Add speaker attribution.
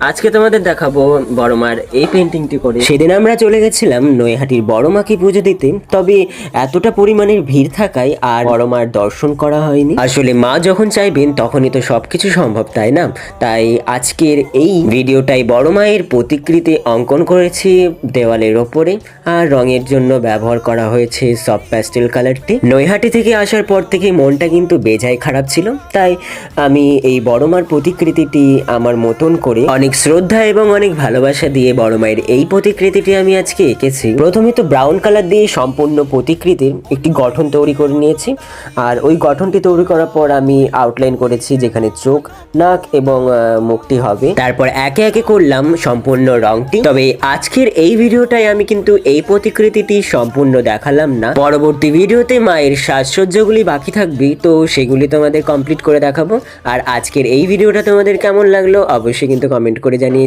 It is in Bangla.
Speaker 1: আজকে তোমাদের দেখাবো বড় মার এই পেন্টিংটি করে। সেদিন আমরা চলে গেছিলাম নৈহাটির বড় মাকে পুজো দিতে, তবে এতটা পরিমাণের ভিড় থাকায় আর বড় মার দর্শন করা হয়নি। আসলে মা যখন চাইবেন, তখনই তো সবকিছু সম্ভব, তাই না? তাই আজকের এই ভিডিওটাই বড় মায়ের প্রতিকৃতি অঙ্কন করেছি দেওয়ালের ওপরে, আর রঙের জন্য ব্যবহার করা হয়েছে সব প্যাস্টেল কালারটি নৈহাটি থেকে আসার পর থেকে মনটা কিন্তু বেজায় খারাপ ছিল, তাই আমি এই বড় মার প্রতিকৃতিটি আমার মতন করে অনেক শ্রদ্ধা এবং অনেক ভালোবাসা দিয়ে বড় মায়ের এই প্রতিকৃতিটি আমি আজকে এঁকেছি। প্রথমে তো ব্রাউন কালার দিয়ে সম্পূর্ণ প্রতিকৃতির একটি গঠন তৈরি করে নিয়েছি। আর ওই গঠনটি তৈরি করার পর আমি আউটলাইন করেছি যেখানে চোখ, নাক এবং মুখটি হবে। তারপর একে একে করলাম সম্পূর্ণ রংটি। তবে আজকের এই ভিডিওটাই আমি কিন্তু এই প্রতিকৃতিটি সম্পূর্ণ দেখালাম না। পরবর্তী ভিডিওতে মায়ের সাজসজ্জাগুলি বাকি থাকবে, তো সেগুলি তোমাদের কমপ্লিট করে দেখাবো। আর আজকের এই ভিডিওটা তোমাদের কেমন লাগল অবশ্যই কিন্তু কমেন্ট করে জানিয়ে